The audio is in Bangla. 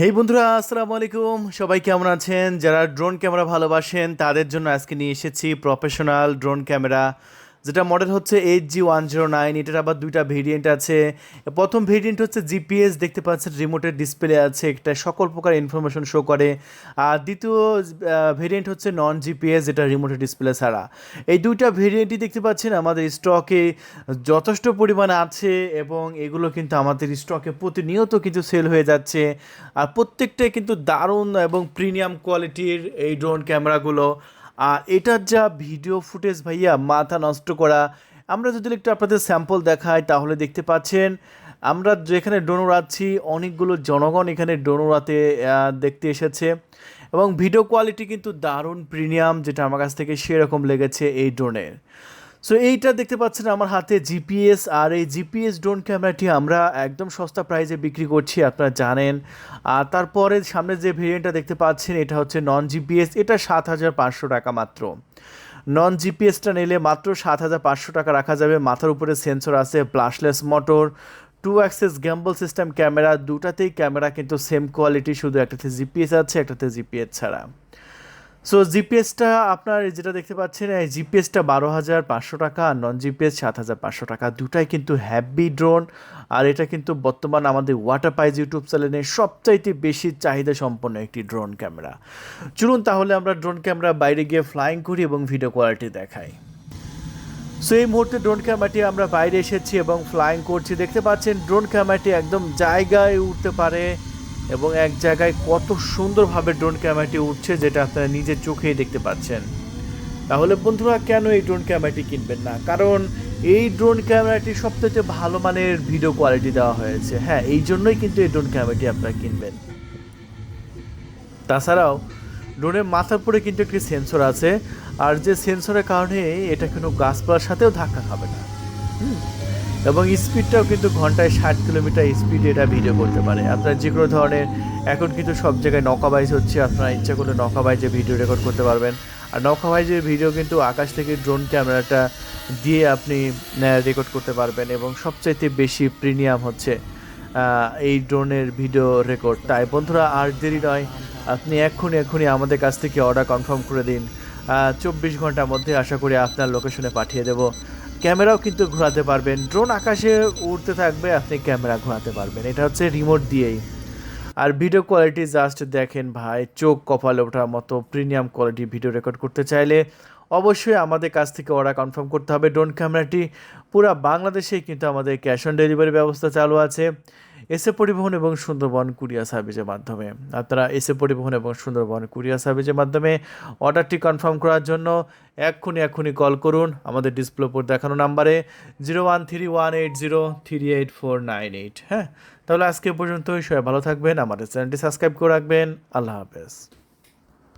হেই বন্ধুরা, আসসালামু আলাইকুম। সবাই কেমন আছেন? যারা ড্রোন ক্যামেরা ভালোবাসেন, তাদের জন্য আজকে নিয়ে এসেছি প্রফেশনাল ড্রোন ক্যামেরা যেটা মডেল হচ্ছে eight G one zero nine এটার আবার দুইটা ভেরিয়েন্ট আছে। প্রথম ভেরিয়েন্ট হচ্ছে জিপিএস দেখতে পাচ্ছেন রিমোটের ডিসপ্লে আছে, একটা সকল প্রকার ইনফরমেশন শো করে। আর দ্বিতীয় ভেরিয়েন্ট হচ্ছে নন জিপিএস যেটা রিমোটের ডিসপ্লে ছাড়া। এই দুইটা ভেরিয়েন্টই দেখতে পাচ্ছেন আমাদের স্টকে যথেষ্ট পরিমাণে আছে এবং এগুলো কিন্তু আমাদের স্টকে প্রতিনিয়ত কিন্তু সেল হয়ে যাচ্ছে। আর প্রত্যেকটাই কিন্তু দারুণ এবং প্রিমিয়াম কোয়ালিটির এই ড্রোন ক্যামেরাগুলো আর এটার যা ভিডিও ফুটেজ ভাইয়া, মাথা নষ্ট করা, আমরা যদি একটু আপনাদের স্যাম্পল দেখাই, তাহলে দেখতে পাচ্ছেন, আমরা যেখানে ডোনোর আছি, অনেকগুলো জনগণ এখানে ডোনোরাতে দেখতে এসেছে। এবং ভিডিও কোয়ালিটি কিন্তু দারুণ প্রিমিয়াম যেটা আমার কাছ থেকে সেরকম লেগেছে এই ড্রোনের সো এইটা দেখতে পাচ্ছেন আমার হাতে জিপিএস আর এই জিপিএস ড্রোন ক্যামেরাটি আমরা একদম সস্তা প্রাইজে বিক্রি করছি, আপনারা জানেন। আর তারপরে সামনে যে ভেরিয়েন্টটা দেখতে পাচ্ছেন, এটা হচ্ছে নন জিপিএস এটা সাত হাজার পাঁচশো টাকা মাত্র। নন জিপিএসটা নিলে মাত্র সাত হাজার পাঁচশো টাকা রাখা যাবে। মাথার উপরে সেন্সর আছে brushless motor two axis gimbal system camera দুটাতেই camera কিন্তু সেম কোয়ালিটি শুধু একটাতে জিপিএস আছে, একটাতে জিপিএস ছাড়া। সো জিপিএসটা আপনার যেটা দেখতে পাচ্ছেন, এই জিপিএসটা বারো হাজার পাঁচশো টাকা আর নন জিপিএস সাত হাজার পাঁচশো টাকা। দুটাই কিন্তু হ্যাভি ড্রোন আর এটা কিন্তু বর্তমান আমাদের ওয়াটার পাইজ ইউটিউব চ্যানেলে সবচাইতে বেশি চাহিদা সম্পন্ন একটি ড্রোন ক্যামেরা চলুন তাহলে আমরা ড্রোন ক্যামেরা বাইরে গিয়ে ফ্লাইং করি এবং ভিডিও কোয়ালিটি দেখাই। সো এই মুহূর্তে ড্রোন ক্যামেরাটি আমরা বাইরে এসেছি এবং ফ্লাইং করছি। দেখতে পাচ্ছেন ড্রোন ক্যামেরাটি একদম জায়গায় উঠতে পারে। এবং এক জায়গায় কত সুন্দরভাবে ড্রোন ক্যামেরাটি উঠছে যেটা আপনারা নিজের চোখেই দেখতে পাচ্ছেন। তাহলে বন্ধুরা, কেন এই ড্রোন ক্যামেরাটি কিনবেন না? কারণ এই ড্রোন ক্যামেরাটি সবথেকে ভালো মানের ভিডিও কোয়ালিটি দেওয়া হয়েছে। হ্যাঁ এই জন্যই কিন্তু এই ড্রোন ক্যামেরাটি আপনারা কিনবেন। তাছাড়াও, ড্রোনের মাথার উপরে কিন্তু একটি সেন্সর আছে। আর যে সেন্সরের কারণে এটা কোনো গাছপালার সাথেও ধাক্কা খাবে না। হুম। এবং স্পিডটাও কিন্তু ঘন্টায় ষাট কিলোমিটার স্পিডে এটা ভিডিও করতে পারে। আপনার যে কোনো ধরনের, এখন কিন্তু সব জায়গায় নকাবাইজ হচ্ছে, আপনার ইচ্ছা করলে নকাবাইজে ভিডিও রেকর্ড করতে পারবেন। আর নকাবাইজের ভিডিও কিন্তু আকাশ থেকে ড্রোন ক্যামেরাটা দিয়ে আপনি রেকর্ড করতে পারবেন এবং সবচাইতে বেশি প্রিমিয়াম হচ্ছে এই ড্রোনের ভিডিও রেকর্ড তাই বন্ধুরা, আর দেরি নয়, আপনি এক্ষুনি এক্ষুনি আমাদের কাছ থেকে অর্ডার কনফার্ম করে দিন। চব্বিশ ঘণ্টার মধ্যে আশা করি আপনার লোকেশনে পাঠিয়ে দেব। ক্যামেরাও কিন্তু ঘোরাতে পারবেন। ড্রোন আকাশে উড়তে থাকবে, আপনি ক্যামেরা ঘোরাতে পারবেন। এটা হচ্ছে রিমোট দিয়েই। আর ভিডিও কোয়ালিটি জাস্ট দেখেন ভাই, চোখ কপালে ওঠার মতো প্রিমিয়াম কোয়ালিটি ভিডিও রেকর্ড করতে চাইলে অবশ্যই আমাদের কাছ থেকে অর্ডার কনফার্ম করতে হবে। ড্রোন ক্যামেরাটি পুরো বাংলাদেশেই কিন্তু আমাদের ক্যাশ অন ডেলিভারি ব্যবস্থা চালু আছে। এসে পরিবহন এবং সুন্দরবন কুরিয়া সার্ভিসের মাধ্যমে। আপনারা এসএ পরিবহন এবং সুন্দরবন কুরিয়া সার্ভিসের মাধ্যমে অর্ডারটি কনফার্ম করার জন্য এক্ষুনি এক্ষুনি কল করুন। আমাদের ডিসপ্লে উপর দেখানো নাম্বারে zero one three one eight zero three eight four nine eight. হ্যাঁ তাহলে আজকে পর্যন্তই। সবাই ভালো থাকবেন। আমাদের চ্যানেলটি সাবস্ক্রাইব করে রাখবেন। আল্লাহ হাফেজ।